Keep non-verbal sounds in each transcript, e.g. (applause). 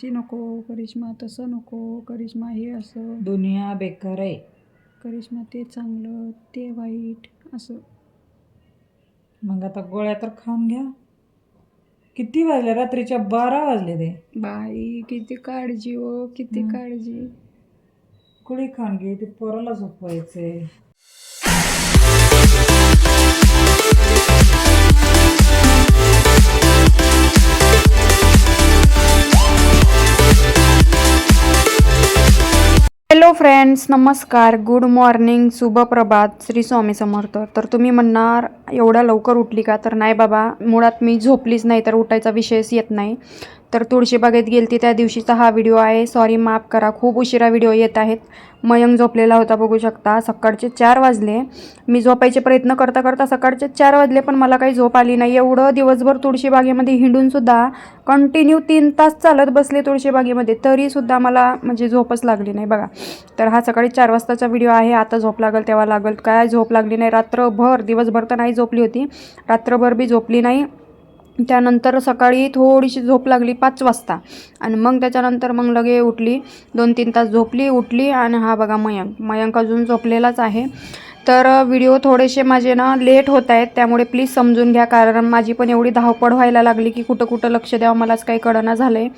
ची नको करिश्मा तसं नको करिश्मा हे असं. दुनिया बेकार आहे. करिश्मा ते चांगलं ते वाईट असं. मग आता गोळ्या तर खाऊन घ्या. किती वाजले? रात्रीच्या बारा वाजले ते. बाई किती काळजी हो किती. काळजी. कुळी खाऊन घे? ते पोराला झोपवायचे हॅलो फ्रेंड्स नमस्कार. Good morning. शुभप्रभात. श्री स्वामी समर्थ. तर तुम्ही म्हणणार एवढ्या लवकर उठली का? तर नाही बाबा मुळात मी झोपलीच नाही तर उठायचा विषयच येत नाही. तर तुळशीबागेत गेलती त्या दिवशीचा हा व्हिडिओ आहे. सॉरी माफ करा. खूप उशिरा व्हिडिओ येत आहेत. मयंक झोपलेला होता बघू शकता. सकाळचे चार वाजले. मी झोपायचे प्रयत्न करता करता सकाळचे चार वाजले पण मला काही झोप आली नाही. एवढं दिवसभर तुळशीबागेमध्ये हिंडूनसुद्धा कंटिन्यू तीन तास चालत बसले तुळशीबागेमध्ये तरीसुद्धा मला म्हणजे झोपच लागली नाही बघा. तर हा सकाळी चार वाजताचा व्हिडिओ आहे. आता झोप लागल तेव्हा लागल. काय झोप लागली नाही? रात्रभर दिवसभर तर नाही झोपली होती. रात्रभर बी झोपली नाही. त्यानंतर सकाळी थोडीशी झोप लागली पाच वाजता. आणि मग त्याच्यानंतर मग लगे उठली दोन तीन तास झोपली उठली आणि हा बघा मयंक मयंक अजून झोपलेलाच आहे. तर व्हिडिओ थोडेसे माझे ना लेट होत आहेत त्यामुळे प्लीज समजून घ्या कारण माझी पण एवढी धावपळ व्हायला लागली की कुठं कुठं लक्ष द्यावं मलाच काही कळना झालं आहे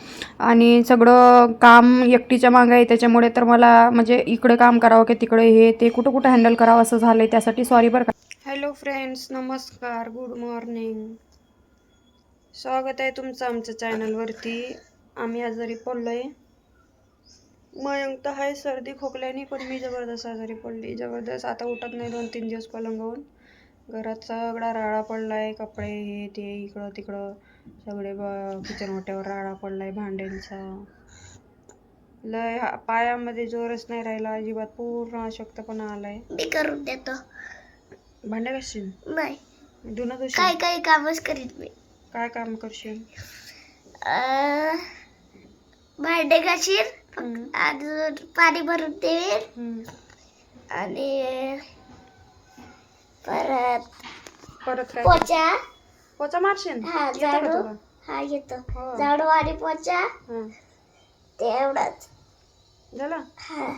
आणि सगळं काम एकटीच्या मागं आहे त्याच्यामुळे तर मला म्हणजे इकडे काम करावं की तिकडे हे ते कुठं कुठं हँडल करावं असं झालं आहे त्यासाठी सॉरी बरं का. हॅलो फ्रेंड्स नमस्कार गुड मॉर्निंग स्वागत आहे तुमचं आमच्या चॅनलवरती. आम्ही आजारी पडलो आहे मयंक तर आहे सर्दी खोकल्याने पण मी जबरदस्त आजारी पडली. जबरदस्त आता उठत नाही दोन तीन दिवस पलंगावून घरात सगळा राळा पडला आहे कपडे हे ते इकडं तिकडं. सगळे ब किचन वाट्यावर राळा पडला आहे भांड्यांचा. लय पायामध्ये जोरच नाही राहिला अजिबात पूर्ण अशक्तपणा आलाय. मी करून देतो. भांड्या कशील नाही. काय कशी काय कामच करीत मी. काय काम करशील? भांडे घाशील हम्म. आणि पाणी भरून देईल. हम्म. आणि परत परत काय पोचा. पोचा मारशील? हा येतं का झाडू. तुला? हा येतो. हो. झाडू आणि पोचा. हं. ते एवढंच झालं? हा.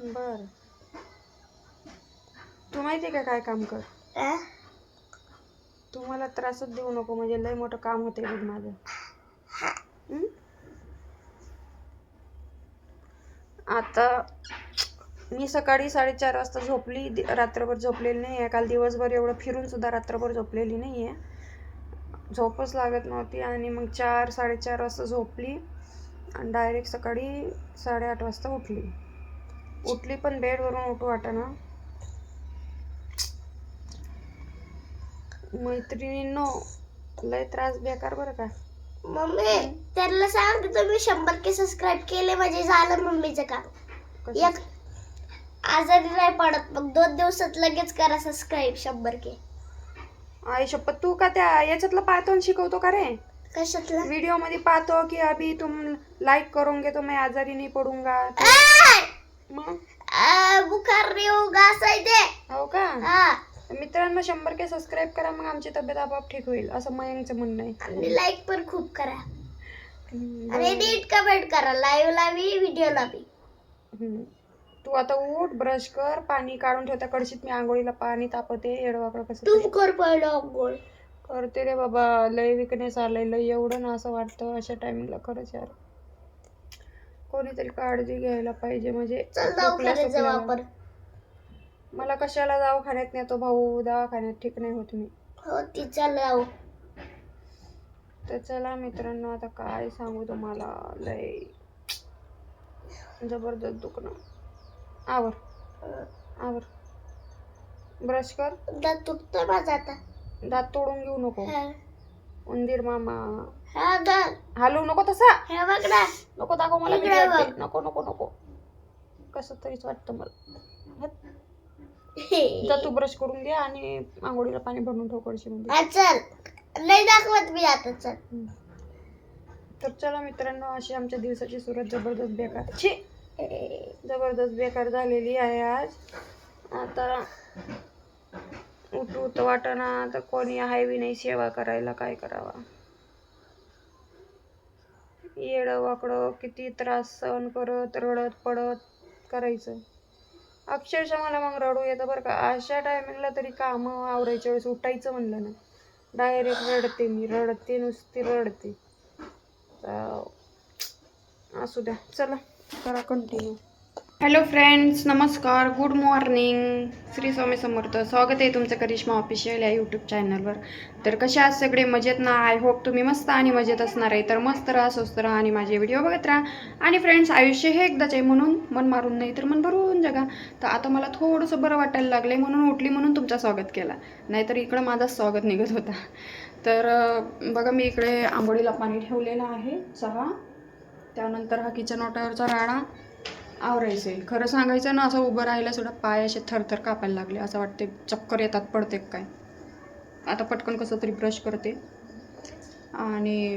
बर. तू माहितीये का काय काम कर? अं? तू मला त्रासच देऊ नको म्हणजे लय मोठं काम होते बघ माझं. आता मी सकाळी साडेचार वाजता झोपली रात्रभर झोपलेली नाही आहे काल दिवसभर एवढं फिरून सुद्धा रात्रभर झोपलेली नाही आहे झोपच लागत नव्हती आणि मग चार साडेचार वाजता झोपली आणि डायरेक्ट सकाळी साडेआठ वाजता उठली. उठली पण बेडवरून उठू वाटाना. मैत्रिणींनो लय त्रास बेकार बरं का? मम्मी त्यांना सांग तुम्ही शंभर के सबस्क्राईब केले म्हणजे झालं मम्मीचं काम. कसं एक आजारी नाही पडत मग दोन दिवसात लगेच करा सबस्क्राईब शंभर के. आई शपथ तू का त्या याच्यातलं पाहतो आणि शिकवतो का रे? कशातलं? व्हिडिओमध्ये पाहतो की अभी तुम लाईक करोगे तो मैं आजारी नहीं पडूंगा! मग? बुखार नाही होगा असं आहे ते हो का? हा. मित्रांनो शंभर के सबस्क्राईब करा मग आमची तब्येत आपोआप ठीक होईल असं मयंकचं म्हणणं आहे आणि लाईक पण खूप करा आणि नीट कमेंट करा लाईव्ह ला बी व्हिडिओ ला बी हम्म. तू आता उठ ब्रश कर पाणी काढून ठेवता कडशीत मी आंघोळीला पाणी तापते येडवाकडं कसं तू. कर पहिलं अंघोळ करते रे बाबा लय विकनेस आलंय लय एवढं ना असं वाटतं अशा टायमिंगला खरंच यार कोणीतरी काळजी घ्यायला पाहिजे म्हणजे चल जाऊ सुकल्यावर. आपण मला कशाला दवाखान्यात नेतो भाऊ? दवाखान्यात ठीक नाही होत मी. हो ती चल जाऊ तर चला मित्रांनो आता काय सांगू तुम्हाला? लय जबरदस्त दुखणं. आवर. आवर. ब्रश कर. दात तुटतोय माझा आता. दात तोडून घेऊ नको. हा. उंदीर मामा. हा दात. हलवू नको तसा. हे बघ ना. नको दाखव मला भीती इकडे वाटते. बघ. नको नको नको. कसं तरीच वाटतं मला. हट. जा तू (laughs) ब्रश करून घे आणि आंघोळीला पाणी भरून ठेव कडशीमध्ये हा, चल. नाही दाखवत मी आता चल. तर चला मित्रांनो अशी आमच्या दिवसाची सुरुवात जबरदस्त बेकार छी! जबरदस्त बेकार झालेली आहे आज. आता उठू तर वाटाणा तर कोणी आहे बी नाही सेवा करायला काय करावा? येडं वाकडं किती त्रास सहन करत रडत पडत करायचं. अक्षरशः मला मग रडू येतं बरं का. अशा टायमिंगला तरी कामं आवरायच्या वेळेस उठायचं म्हणलं ना. डायरेक्ट रडते मी रडते नुसती रडते. तर असू द्या. चला करा कंटिन्यू हॅलो फ्रेंड्स नमस्कार. Good morning Shri Swami Samarth. स्वागत आहे तुमचं करिश्मा ऑफिशियल या यूट्यूब चॅनलवर तर कशा आज सगळे? मजेत ना? आय होप तुम्ही मस्त आणि मजेत असणार आहे. तर मस्त राहा स्वस्त राहा आणि माझे व्हिडिओ बघत राहा. आणि फ्रेंड्स आयुष्य हे एकदाच आहे म्हणून मन मारून नाही तर मन भरून जगा. तर आता मला थोडंसं बरं वाटायला लागलं आहे म्हणून उठली म्हणून तुमचा स्वागत केला. नाहीतर इकडं माझाच स्वागत निघत होता. तर बघा मी इकडे आंबोळीला पाणी ठेवलेलं आहे. चहा. त्यानंतर हा किचन ओट्यावरचा राडा. आवरायचं आहे खरं सांगायचं ना असं उभं राहायला सुद्धा पाय असे थरथर कापायला लागले. असं वाटते चक्कर येतात पडते काय? आता पटकन कसं तरी ब्रश करते. आणि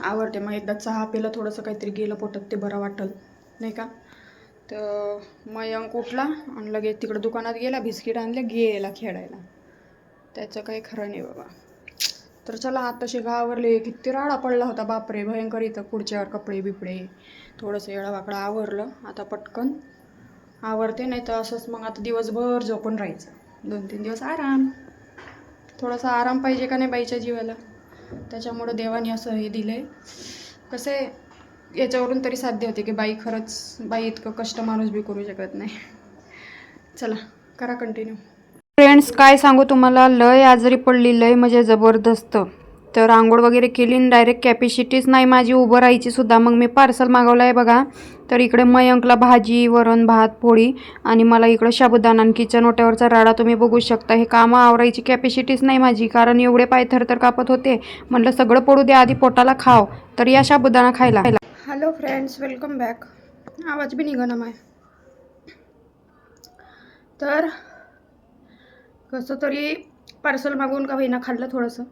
आवडते मग एकदा चहा पिलं थोडंसं काहीतरी गेलं पोटात ते बरं वाटल. नाही का? तर मयंक उठला आणि लगेच तिकडं दुकानात गेला बिस्किट आणलं गेला खेळायला. त्याचं काही खरं नाही बाबा. तर चला आताशी आवरले किती राडा पडला होता बापरे. भयंकर इथं पुढच्यावर कपडे बिपडे. थोडंसं येळावाकडं आवरलं. आता पटकन आवरते नाही तर असंच मग आता दिवसभर झोपून राहायचं. दोन तीन दिवस आराम. थोडासा आराम पाहिजे का नाही बाईच्या जीवाला? त्याच्यामुळं देवाने असं हे दिलं आहे कसे याच्यावरून तरी साध्य होते की बाई खरंच बाई इतकं कष्ट माणूस बी करू शकत नाही. चला करा कंटिन्यू फ्रेंड्स काय सांगू तुम्हाला? लय आजारी पडली लय म्हणजे जबरदस्त. तर आंघोळ वगैरे केली डायरेक्ट कॅपॅसिटीच नाही माझी उभं राहायची सुद्धा. मग मी पार्सल मागवलं आहे बघा. तर इकडे मयंकला भाजी वरण भात पोळी आणि मला इकडं शाबुदाना आणि किचन ओट्यावरचा राडा तुम्ही बघू शकता. हे कामं आवरायची कॅपॅसिटीच नाही माझी कारण एवढे पाय थरथर कापत होते. म्हटलं सगळं पडू द्या आधी पोटाला खाव. तर या शाबुदाना खायला. हॅलो फ्रेंड्स वेलकम बॅक आवाज बी निघा ना माय. तर कसं तरी पार्सल मागवून का होईना खाल्लं थोडंसं.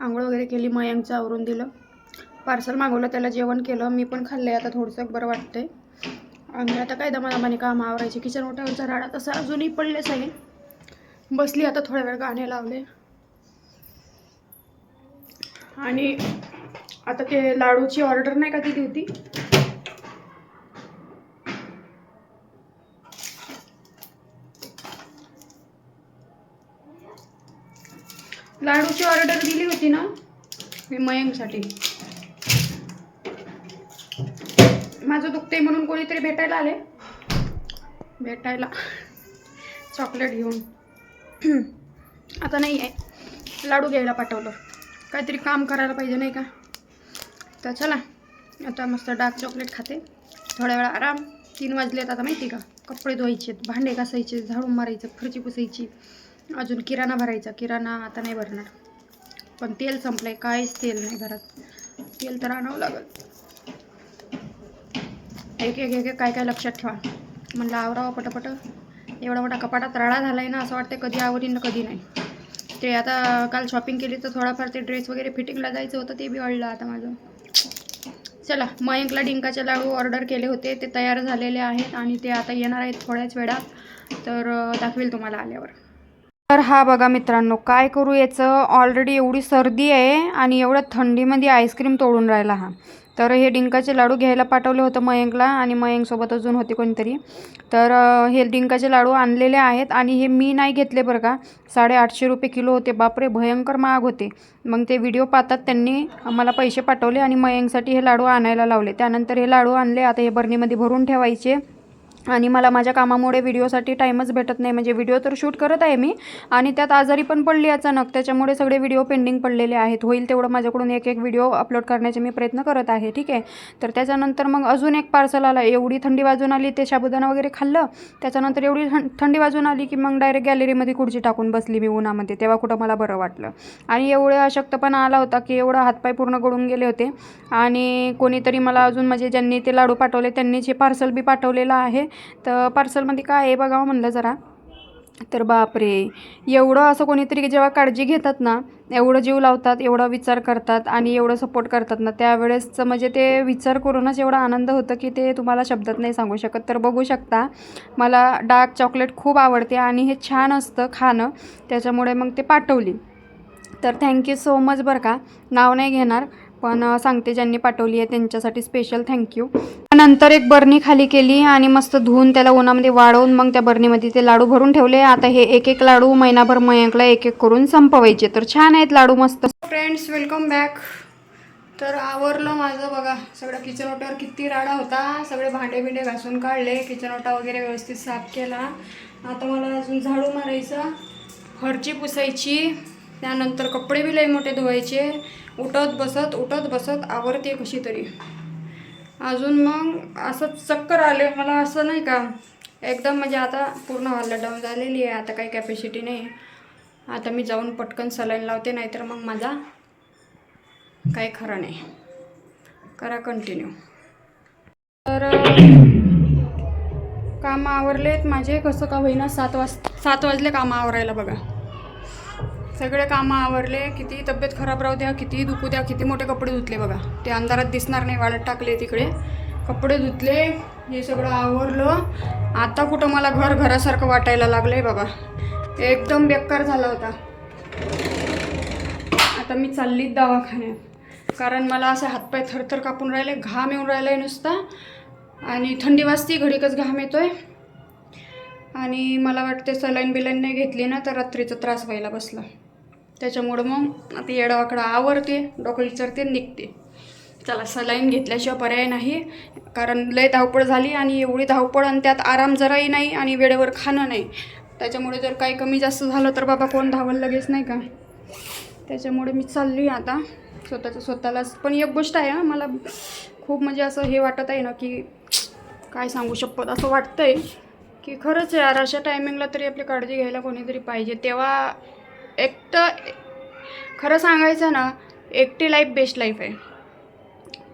आंघोळ वगैरे केली मयांचं आवरून दिलं. पार्सल मागवलं त्याला जेवण केलं मी पण खाल्लं आहे आता थोडंसं बरं वाटतंय. आणि आता काय दमादमाने काम आवरायचे. किचन ओट्यावरचा राडा तसा अजूनही पडलेच आहे. बसली आता थोड्या वेळ गाणे लावले. आणि आता ते लाडूची ऑर्डर नाही का दिली होती लाडूची ऑर्डर दिली होती ना? मी मयंकसाठी. माझं दुखते म्हणून कोणीतरी भेटायला आले भेटायला. चॉकलेट घेऊन. आता नाही आहे. लाडू घ्यायला पाठवलं. काहीतरी काम करायला पाहिजे नाही का? तर चला. आता मस्त डार्क चॉकलेट खाते. थोड्या वेळा आराम. तीन वाजलेत आता माहिती का? कपडे धुवायचे भांडे घासायचे झाडून मारायचं फरची पुसायची. अजून किराणा भरायचा. किराणा आता नाही भरणार. पण तेल संपलंय. काहीच तेल नाही घरात तेल तर आणावं लागल. एक एक एक काय काय लक्षात ठेवा. म्हणलं आवरावं पटापट. एवढा मोठा कपाटात राडा झाला आहे ना असं वाटतं कधी आवरीन कधी नाही. ते आता काल शॉपिंग केली तर थोडाफार ते ड्रेस वगैरे फिटिंगला जायचं होतं ते बी अडलं आता माझं. चला मयंकला डिंकाचे लाडू ऑर्डर केले होते. ते तयार झालेले आहेत आणि ते आता येणार आहेत थोड्याच वेळात. तर दाखवेल तुम्हाला आल्यावर. तर हा बघा मित्रांनो काय करू याचं? ऑलरेडी एवढी सर्दी आहे आणि एवढ्या थंडीमध्ये आईस्क्रीम तोडून राहिला हा. तर हे डिंकाचे लाडू घ्यायला पाठवले होतं मयंकला आणि मयंकसोबत अजून होते कोणतरी. तर हे डिंकाचे लाडू आणलेले आहेत आणि हे मी नाही घेतले बरं का. साडेआठशे रुपये किलो होते. बापरे भयंकर महाग होते. मग ते व्हिडिओ पाहतात त्यांनी मला पैसे पाठवले आणि मयंकसाठी हे लाडू आणायला लावले. त्यानंतर हे लाडू आणले. आता हे बरणीमध्ये भरून ठेवायचे. आणि मला माझ्या कामामुळे व्हिडिओसाठी टाईमच भेटत नाही. म्हणजे व्हिडिओ तर शूट करत आहे मी आणि त्यात आजारी पण पडली अचानक. त्याच्यामुळे सगळे व्हिडिओ पेंडिंग पडलेले आहेत. होईल तेवढं माझ्याकडून एक एक व्हिडिओ अपलोड करण्याचे मी प्रयत्न करत आहे. ठीक आहे? तर त्याच्यानंतर मग अजून एक पार्सल आला. एवढी थंडी वाजून आली ते साबुदाणा वगैरे खाल्लं. त्याच्यानंतर एवढी थंडी वाजून आली की मग डायरेक्ट गॅलरीमध्ये खुर्ची टाकून बसली मी उन्हामध्ये. तेव्हा कुठं मला बरं वाटलं. आणि एवढं अशक्तपणा आला होता की एवढं हातपाय पूर्ण गळून गेले होते. आणि कोणीतरी मला अजून म्हणजे ज्यांनी ते लाडू पाठवले त्यांनीच हे पार्सल बी पाठवलेलं आहे. तर पार्सलमध्ये काय आहे बघावं म्हणलं जरा. तर बापरे एवढं असं कोणीतरी जेव्हा काळजी घेतात ना एवढं जीव लावतात एवढा विचार करतात आणि एवढं सपोर्ट करतात ना त्यावेळेसचं म्हणजे ते विचार करूनच एवढा आनंद होतं की ते तुम्हाला शब्दात नाही सांगू शकत. तर बघू शकता मला डार्क चॉकलेट खूप आवडते आणि हे छान असतं खाणं त्याच्यामुळे मग ते पाठवली. तर थँक्यू सो मच बरं का नाव नाही घेणार. पण सांगते ज्यांनी पाठवली आहे त्यांच्यासाठी स्पेशल थँक्यू नंतर एक बर्नी खाली केली आणि मस्त धुवून त्याला उन्हामध्ये वाळवून मग त्या बर्नीमध्ये ते लाडू भरून ठेवले. आता हे एक एक लाडू महिनाभर मयंकला एक एक करून संपवायचे. तर छान आहेत लाडू मस्त. फ्रेंड्स वेलकम बॅक तर आवरलं माझं बघा. सगळं किचन ओट्यावर किती राडा होता. सगळे भांडे बिंडे घासून काढले. किचन ओटा वगैरे व्यवस्थित साफ केला. आता मला अजून झाडू मारायचा. फरची पुसायची. त्यानंतर कपडे बी लई मोठे धुवायचे. उठत बसत उठत बसत आवरते कशी तरी. अजून मग असं चक्कर आले. मला असं नाही का एकदम म्हणजे आता पूर्ण हल्ला डाऊन झालेली आहे. आता काही कॅपॅसिटी नाही. आता मी जाऊन पटकन सलाईन लावते नाहीतर मग माझा काही खरं नाही. करा कंटिन्यू तर कामं आवरलेत माझे. कसं का होईना सात वाज सात वाजले कामं आवरायला बघा. सगळे कामं आवरले किती तब्येत खराब राहू द्या किती दुखू द्या किती मोठे कपडे धुतले बघा. ते अंधारात दिसणार नाही वाळत टाकले तिकडे. कपडे धुतले हे सगळं आवरलं. आता कुठं मला घर घरासारखं वाटायला लागलं आहे बाबा एकदम बेकार झाला होता. आता मी चालली दवाखान्यात. कारण मला असे हातपाय थरथर कापून राहिले घाम येऊन राहिला आहे नुसता. आणि थंडी वाजती घडीकच घाम येतो आहे आणि मला वाटते सलाईन बिलाईन नाही घेतली ना तर रात्रीचा त्रास व्हायला बसला. त्याच्यामुळं मग आता येडावाकडा आवरते डोकं विचारते निघते. चला सलाईन घेतल्याशिवाय पर्याय नाही. कारण लय धावपळ झाली आणि एवढी धावपळ आणि त्यात आराम जराही नाही आणि वेळेवर खाणं नाही. त्याच्यामुळे जर काही कमी जास्त झालं तर बाबा कोण धावल लगेच नाही का? त्याच्यामुळे मी चालली आता. स्वतःचं स्वतःलाच. पण एक गोष्ट आहे मला खूप म्हणजे असं हे वाटत आहे ना की काय सांगू शकत? असं वाटतं आहे की खरंच यार अशा टायमिंगला तरी आपली काळजी घ्यायला कोणीतरी पाहिजे. तेव्हा एकटं खरं सांगायचं ना एकटी लाईफ बेस्ट लाईफ आहे.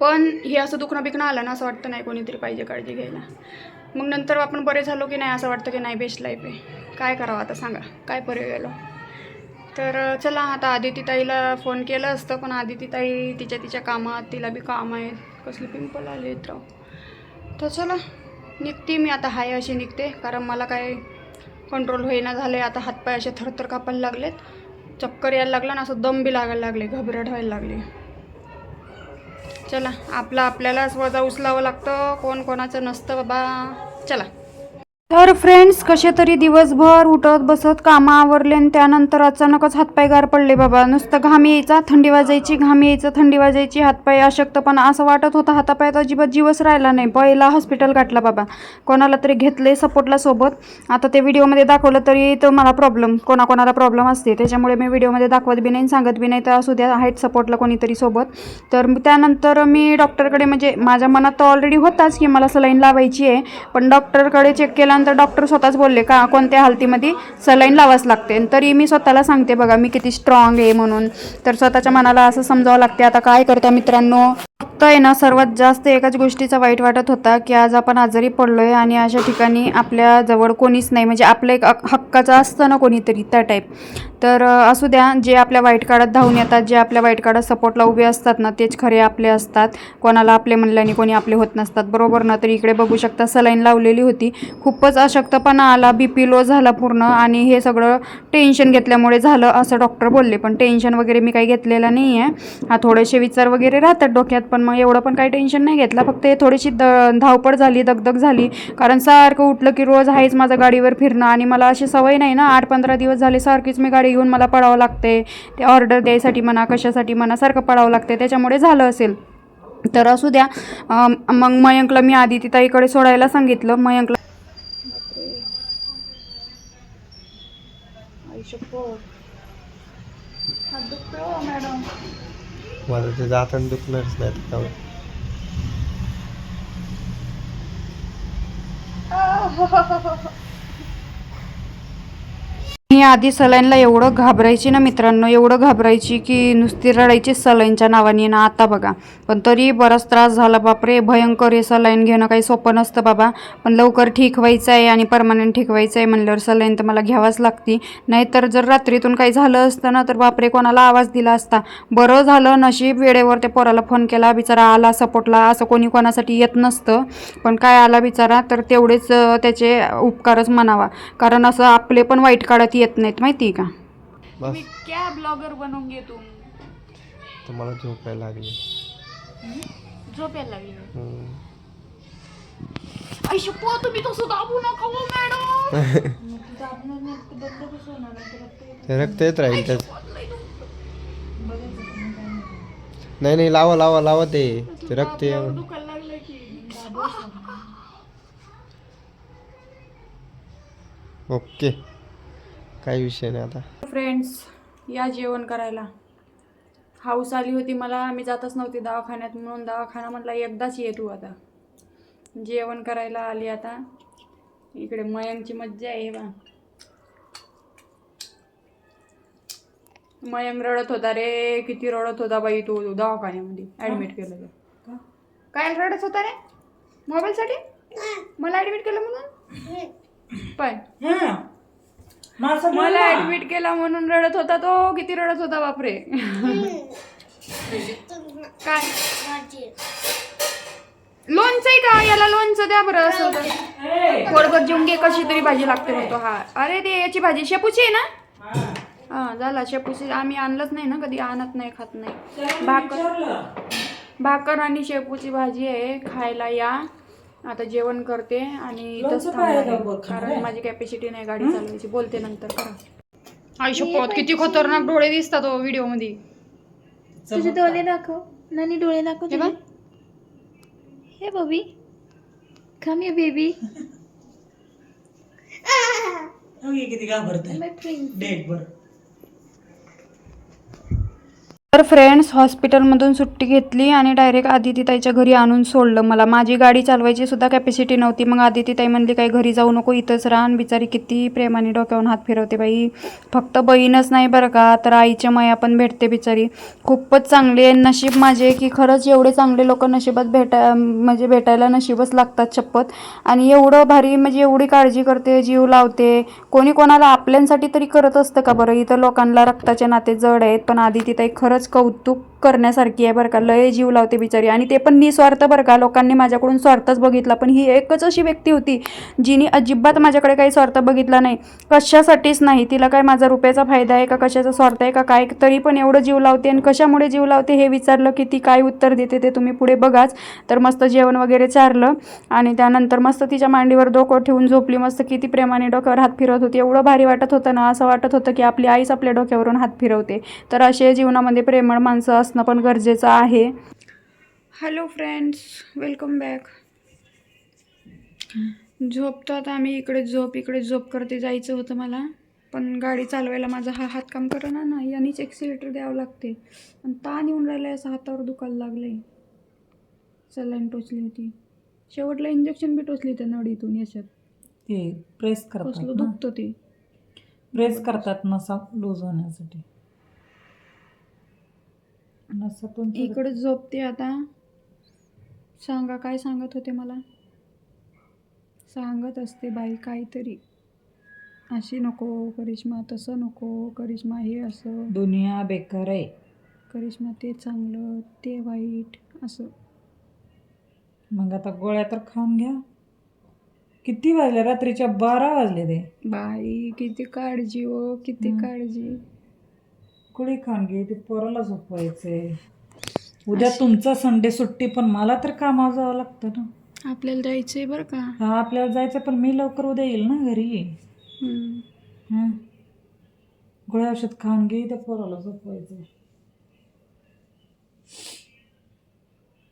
पण हे असं दुखणं बिकणं आलं ना असं वाटतं नाही कोणीतरी पाहिजे काळजी घ्यायला. मग नंतर आपण बरे झालो की नाही असं वाटतं की नाही बेस्ट लाईफ आहे. काय करावं आता सांगा काय पर्याय गेलो तर चला आता आदिती ताईला फोन केलं असतं पण आदिती ताई तिच्या तिच्या कामात तिला बी काम आहेत. कसले पिंपल आले तर चला निघते मी आता हाय अशी निघते. कारण मला काय कंट्रोल होईना झाले आता हातपाय असे थरथर कापायला लागलेत. चक्कर यायला लागला ना असं दम बी लागायला लागले घबराट व्हायला लागली. चला आपलं आपल्यालाच वजा उचलावं लागतं. कोण कोणाचं नसतं बाबा. चला. तर फ्रेंड्स कसे तरी दिवसभर उठत बसत कामं आवरले आणि त्यानंतर अचानकच हातपाय गार पडले बाबा. नुसतं घाम यायचा थंडी वाजायची घाम यायचं थंडी वाजायची हातपाय अशक्तपणा असं वाटत होतं हातापायात अजिबात जीवच राहिला नाही. पहिला हॉस्पिटल गाठला बाबा. कोणाला तरी घेतले सपोर्टला सोबत. आता ते व्हिडिओमध्ये दाखवलं तरी तर मला प्रॉब्लेम कोणाकोणाला प्रॉब्लेम असते. त्याच्यामुळे मी व्हिडिओमध्ये दाखवत बी नाही सांगत बी नाही तर असू द्या आहेत सपोर्टला कोणीतरी सोबत. तर त्यानंतर मी डॉक्टरकडे म्हणजे माझ्या मनात तर ऑलरेडी होताच की मला सलाईन लावायची आहे पण डॉक्टरकडे चेक केला केल्यानंतर डॉक्टर स्वतःच बोलले का कोणत्या हालतीमध्ये सलाईन लावाच लागते? तरी मी स्वतःला सांगते बघा मी किती स्ट्रॉंग आहे म्हणून. तर स्वतःच्या मनाला असं समजावं लागते आता काय करता मित्रांनो? फक्त आहे ना सर्वात जास्त एकाच गोष्टीचा वाईट वाटत होता की आज आपण आजारी पडलो आहे आणि अशा ठिकाणी आपल्या जवळ कोणीच नाही. म्हणजे आपलं एक हक्काचं असतं ना कोणीतरी त्या टाईप तर असू द्या जे आपल्या वाईट काळात धावून येतात जे आपल्या वाईट काळात सपोर्टला उभे असतात ना तेच खरे आपले असतात. कोणाला आपले म्हणल्याने कोणी आपले होत नसतात. बरोबर ना? तर इकडे बघू शकता सलाईन लावलेली होती. खूपच अशक्तपणा आला बी पी लो झाला पूर्ण आणि हे सगळं टेन्शन घेतल्यामुळे झालं असं डॉक्टर बोलले. पण टेन्शन वगैरे मी काही घेतलेलं नाही आहे हा थोडेसे विचार वगैरे राहतात डोक्यात. पण मग एवढं पण काही टेन्शन नाही घेतलं. फक्त हे थोडीशी द धावपळ झाली दगदग झाली. कारण सारखं उठलं की रोज आहेच माझं गाडीवर फिरणं. आणि मला अशी सवय नाही ना आठ पंधरा दिवस झाले सारखीच मी गाडी घेऊन मला पडावं लागते. ते ऑर्डर द्यायसाठी म्हणा कशासाठी म्हणा सारखं पडावं लागते. त्याच्यामुळे झालं असेल. तर असू द्या. मग मयंकला मी आधी ती ताईकडे सोडायला सांगितलं. मयंकला मॅडम मला जाताना दुखणारच नाही आता त्यामुळे. मी आधी सलाईनला एवढं घाबरायची ना मित्रांनो एवढं घाबरायची की नुसती रडायची सलाईनच्या नावाने ना आता बघा. पण तरी बराच त्रास झाला बापरे भयंकर हे सलाईन घेणं काही सोपं नसतं बाबा. पण लवकर ठीक व्हायचं आहे आणि परमनंट ठीक व्हायचं आहे म्हणल्यावर सलाईन तर मला घ्यावाच लागती. नाहीतर जर रात्रीतून काही झालं असतं ना तर बापरे कोणाला आवाज दिला असता. बरं झालं नशीब वेळेवर त्या पोराला फोन केला बिचारा आला सपोर्टला असं कोणी कोणासाठी येत नसतं. पण काय आला बिचारा तर तेवढेच त्याचे उपकारच म्हणावा. कारण असं आपले पण वाईट काळात येत नाहीत माहिती आहे का? बस. क्या ब्लॉगर बनवूंगे तुम तर मला झोपायला लागली. झोप यायला लागली हम्म. आई शप्पो तुम्ही तसं दाबू नका हो मॅडम. ते रक्त येत राहील त्याच नाही नाही लावा लावा लावा ते. ते रक्त दुखायला लागलं की. (laughs) ओके. काही विषय नाही आता. फ्रेंड्स या जेवण करायला. हाऊस आली होती मला मी जातच नव्हती दवाखान्यात म्हणून दवाखाना म्हटला एकदाच ये तू आता. जेवण करायला आली आता. इकडे मयंकची मज्जा आहे बा मयंक रडत होता रे किती रडत होता बाई तू दवाखान्यामध्ये ॲडमिट केलं तर. काय रडत होता रे? मोबाईलसाठी? मला ॲडमिट केलं म्हणून? पण हा. माझं मला ऍडमिट केला म्हणून रडत होता तो किती रडत होता बापरे. काय? माझी लोणचं आहे का? याला लोणचं द्या बरं असं. तर. पोटभर जेवून घे कशी तरी भाजी लागते म्हणतो हा. अरे ते याची भाजी शेपूची आहे ना? हा. झाला शेपूची. आम्ही आणलंच नाही ना कधी आणत नाही खात नाही. भाकर. भाकर आणि शेपूची भाजी आहे खायला या. आता जेवण करते आणि इथंच थांबणार आहे. आहे. कारण आहे? माझी कॅपॅसिटी नाही गाडी चालवायची. बोलते नंतर करा. आयुष्यपत किती खतरनाक डोळे दिसतात हो व्हिडिओमध्ये तुझे डोळे दाखव. नानी डोळे दाखव हे बघ. हे बबी. कम ये बेबी किती घाबरते डेट बर. तर फ्रेंड्स हॉस्पिटलमधून सुट्टी घेतली आणि डायरेक्ट आदिती ताईच्या घरी आणून सोडलं मला. माझी गाडी चालवायची सुद्धा कॅपॅसिटी नव्हती. मग आदिती ताई म्हणली काही घरी जाऊ नको इथंच राहून बिचारी किती प्रेमाने डोक्यावरून हात फिरवते बाई. फक्त बहीणच नाही बरं का तर आईच्या माया पण भेटते बिचारी. खूपच चांगली आहे. नशीब माझे की खरंच एवढे चांगले लोक नशिबात भेटा म्हणजे भेटायला नशीबच लागतात शपथ. आणि एवढं भारी म्हणजे एवढी काळजी करते जीव लावते. कोणी कोणाला आपल्यांसाठी तरी करत असतं का बरं? इथं लोकांना रक्ताचे नाते जड आहेत पण आदिती ताई खरंच कौतुक करण्यासारखी आहे बरं का. लय जीव लावते बिचारी. आणि ते पण निस्वार्थ बरं का. लोकांनी माझ्याकडून स्वार्थच बघितला. पण ही एकच अशी व्यक्ती होती जिने अजिबात माझ्याकडे काही स्वार्थ बघितला नाही. कशासाठीच नाही. तिला काय माझा रुपयाचा फायदा आहे का? कशाचा स्वार्थ आहे का? काय? तरी पण एवढं जीव लावते आणि कशामुळे जीव लावते हे विचारलं की ती काय उत्तर देते ते तुम्ही पुढे बघाच. तर मस्त जेवण वगैरे चारलं आणि त्यानंतर मस्त तिच्या मांडीवर डोकं ठेवून झोपली. मस्त किती प्रेमाने डोक्यावर हात फिरवत होती. एवढं भारी वाटत होतं ना. असं वाटत होतं की आपली आईच आपल्या डोक्यावरून हात फिरवते. तर असे जीवनामध्ये प्रेमळ माणसं असणं पण गरजेचं आहे. हॅलो फ्रेंड्स वेलकम बॅक झोपतो आता आम्ही इकडे झोप इकडे झोप करते जायचं होतं मला. पण गाडी चालवायला माझा हा हात काम करणार ना यानेच एक्सिलेटर द्यावं लागते. आणि ताण येऊन राहिला असं हातावर दुखायला लागले सलाईन टोचली होती. शेवटला इंजेक्शन बी टोचली त्या नडीतून याच्यात. ते प्रेस करतात ना. दुखतं ते. प्रेस करतात नसा लूज होण्यासाठी. नसातून इकडे झोपते आता. सांगा काय सांगत होते मला? सांगत असते बाई काहीतरी. अशी नको करिश्मा तसं नको करिश्मा हे असं. दुनिया बेकार आहे. करिश्मा ते चांगलं ते वाईट असं. मग आता गोळ्या तर खाऊन घ्या. किती वाजले? रात्रीच्या बारा वाजले ते. बाई किती काळजी हो किती. काळजी. खाऊन घे ते पोराला झोपवायचंय. उद्या तुमचा संडे सुट्टी पण मला तर कामावर जावं लागतं ना. आपल्याला जायचंय बरं का? हा आपल्याला जायचं पण मी लवकर उद्या येईल ना घरी. हम्म. हं. गोळ्या औषध खाऊन घे त्या पोराला झोपवायचंय.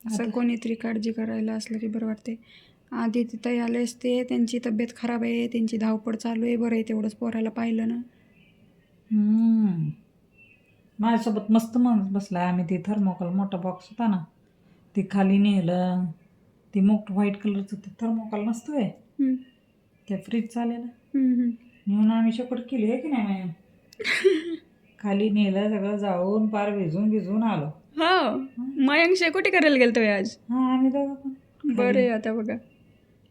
असं कोणीतरी काळजी करायला असलं की बरं वाटते आधी तिथं आले असते त्यांची तब्येत खराब आहे त्यांची धावपळ चालू आहे बरं आहे तेवढंच पोराला पाहिलं ना. हम्म. माझ्यासोबत मस्त माणूस बसला आम्ही ती थर्मोकॉल मोठा बॉक्स होता ना ती खाली नेलं. ती मोठ व्हाईट कलरचं ते थर्मोकॉल नसतोय. हम्म. ते फ्रीज चालेलं. नेऊन आम्ही शेपट केली आहे की नाही मॅम (laughs) खाली नेलं सगळं जाऊन पार भिजून भिजून आलो. हो. मयंक शेकोटी करायला गेलतो आज? हा आम्ही दोघं पण. बरं आहे आता बघा.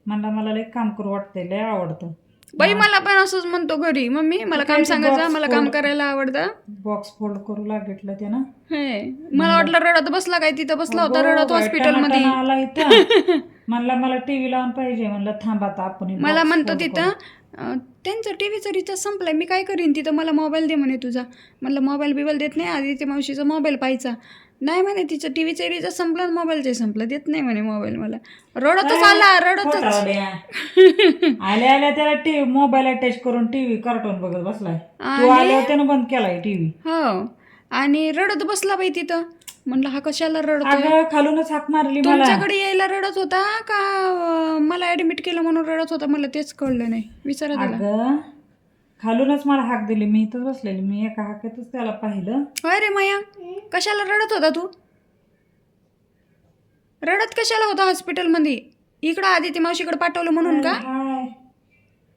मला मला लय काम करू वाटतंय लय आवडतं. बाई मला पण असंच म्हणतो घरी. मम्मी मला काम सांगायचं मला काम करायला आवडतं. बॉक्स फोल्ड करू लागेल ते ना हे मला वाटलं रडत बसला काय तिथं बसला होता रडत बाई, हॉस्पिटलमध्ये. टनाटना आला इथं. (laughs) म्हणला मला टीव्ही लावून पाहिजे. म्हणलं थांबा आता आपण मला म्हणतो तिथं त्यांचं टी व्हीचं रिचार्ज संपलाय मी काय करीन? तिथं मला मोबाईल दे म्हणे तुझा. म्हणलं मोबाईल बिबाईल देत नाही आधी ते मावशीचा मोबाईल पाहायचा. नाही म्हणे तिचं टी व्हीचं रिचार्ज संपलं मोबाईलचे संपलं देत नाही म्हणे मोबाईल मला. रडतच आला रडतच. (laughs) आल्या आल्या त्याला टीव्ही मोबाईल अटॅच करून टीव्ही कार्टून बघत बसलाय. बंद केलाय टीव्ही हो. आणि रडत बसला बाई तिथं. म्हणलं हा कशाला रडतोय? अगं खालूनच हाक मारली मला. तुमच्याकडे यायला रडत होता? का अं, मला ऍडमिट केलं म्हणून रडत होता? मला तेच कळलं नाही. विचारा त्याला. अगं खालूनच मला हाक दिली. मी इथंच बसलेली. मी एका हाकातच त्याला पाहिलं. होय रे मया कशाला रडत होता तू? रडत कशाला होता हॉस्पिटलमध्ये इकडं आधी ती मावशीकडे पाठवलं म्हणून का? हाय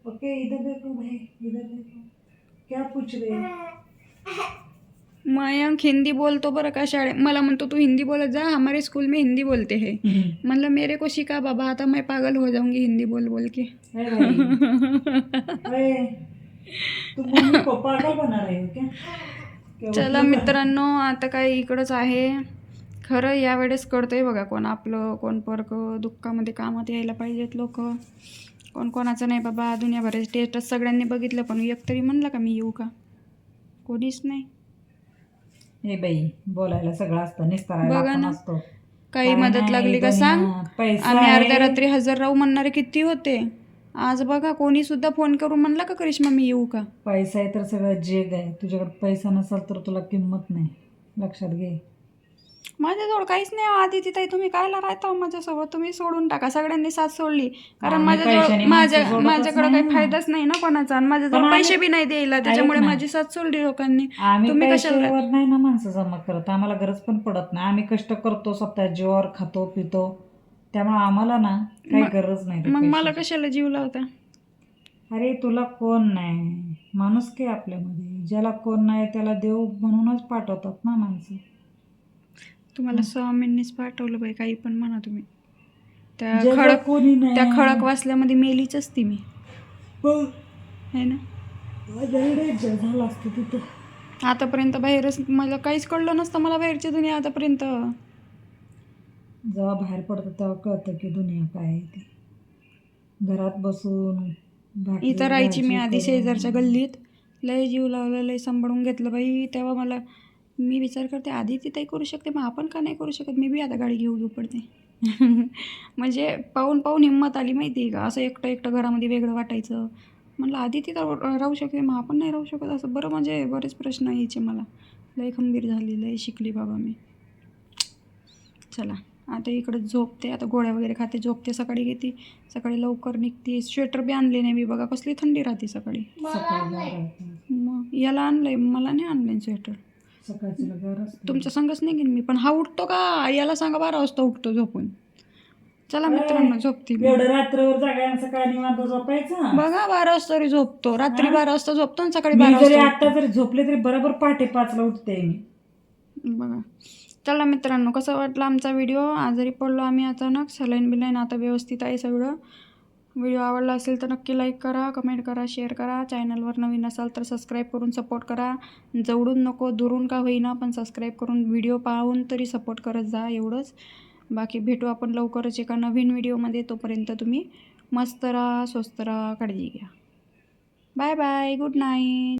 ओके इधर देखो भाई इधर देखो. क्या पूछ रहे हो? मयंक हिंदी बोलतो बरं का शाळे? मला म्हणतो तू हिंदी बोलत जा हमारे स्कूल में हिंदी बोलते हैं. मतलब मेरे को सिखा बाबा आता मैं पागल हो जाऊंगी हिंदी बोल बोल के. (laughs) हो चला मित्रांनो आता काय इकडंच आहे. खरं यावेळेस कळतंय बघा कोण आपलं कोण परक दुःखामध्ये कामात यायला पाहिजेत लोक. कोण कोणाचं नाही बाबा दुनियाभराचे टेस्टच सगळ्यांनी बघितलं पण एक तरी म्हणलं का मी येऊ का? कोणीच नाही. हे बाई बोलायला सगळं असतं बघा. असतो. काही मदत नाही, लागली का सांग? पैसा आम्ही अर्ध्या. रात्री हजर राहू म्हणणारे किती होते? आज बघा कोणी सुद्धा फोन करून म्हणला का करिश्मा मी येऊ का? पैसा आहे तर सगळं जग आहे तुझ्याकडे पैसा नसेल तर तुला किंमत नाही. लक्षात घे. माझ्याजवळ काहीच नाही आधी तिथे तुम्ही कायला राहता? माझ्यासोबत तुम्ही सोडून टाका. सगळ्यांनी साथ सोडली. कारण माझ्याजवळ माझ्या माझ्याकडे काही. फायदाच नाही ना कोणाचा. आणि माझ्याजवळ पैसे बी नाही द्यायला. त्याच्यामुळे ना. माझी साथ सोडली लोकांनी. तुम्ही कशाला नाही ना माणसं जमा करत. आम्हाला गरज पण पडत नाही. आम्ही कष्ट करतो स्वतः जीवावर खातो पितो. त्यामुळे आम्हाला ना काही गरज नाही मग मला. कशाला जीव लावता? अरे तुला कोण नाही? माणूस काय आपल्यामध्ये? ज्याला कोण नाही त्याला देव म्हणूनच पाठवतात ना माणसं. तुम्हाला स्वामींनीच पाठवलं बाई काही पण म्हणा तुम्ही. त्या खडक कोणी नाही. त्या खडक वाचल्यामध्ये मेलीच असती मी. है ना? माझ्याकडे जग झालं असतं तिथं. आतापर्यंत बाहेरच मला काहीच कळलं नसतं मला बाहेरची दुनिया आतापर्यंत. जेव्हा बाहेर पडतं तेव्हा कळतं की दुनिया काय आहे ती. घरात बसून भाकरी, इथं राहायची मी भाजी आधी करून. शेजारच्या गल्लीत. लय जीव लावलं लय सांभाळून घेतलं बाई. तेव्हा मला मी विचार करते आधी तिथे करू शकते मग आपण का नाही करू शकत? मी बी आता गाडी घेऊ घेऊ पडते. (laughs) म्हणजे पाहून पाहून हिंमत आली माहिती आहे का? असं एकटं एकटं घरामध्ये वेगळं वाटायचं. म्हणलं आधी तिथं रा- राहू शकते मग आपण नाही राहू शकत. असं बरं म्हणजे बरेच प्रश्न यायचे मला. लय खंबीर झाली लय शिकली बाबा मी. चला आता इकडं झोपते आता गोळ्या वगैरे खाते झोपते सकाळी घेते सकाळी लवकर निघते. स्वेटर बी आणले नाही मी बघा कसली थंडी राहते सकाळी. मग याला आणलंय मला नाही आणलंय स्वेटर. तुमच्या संगच नाही घेईन मी पण हा उठतो का? याला सांगा बारा वाजता उठतो झोपून. चला मित्रांनो झोपते. बघा बारा वाजता तरी झोपतो. रात्री? बारा वाजता झोपतो आणि सकाळी बारा वाजता आता जरी झोपले तरी बरोबर पहाटे पाचला उठते मी. उठतो. बघा. चला मित्रांनो कसं वाटलं आमचा व्हिडिओ? आजारी पडलो आम्ही अचानक सलाईन बिलाईन आता व्यवस्थित आहे सगळं. व्हिडिओ आवडला असेल तर नक्की लाईक करा कमेंट करा शेअर करा. चॅनलवर नवीन असाल तर सबस्क्राईब करून सपोर्ट करा. जवळून नको दुरून का होईना पण सबस्क्राईब करून व्हिडिओ पाहून तरी सपोर्ट करत जा एवढंच. बाकी भेटू आपण लवकरच एका नवीन व्हिडिओमध्ये तोपर्यंत तुम्ही मस्त राहा स्वस्त राहा काळजी घ्या. Bye bye good night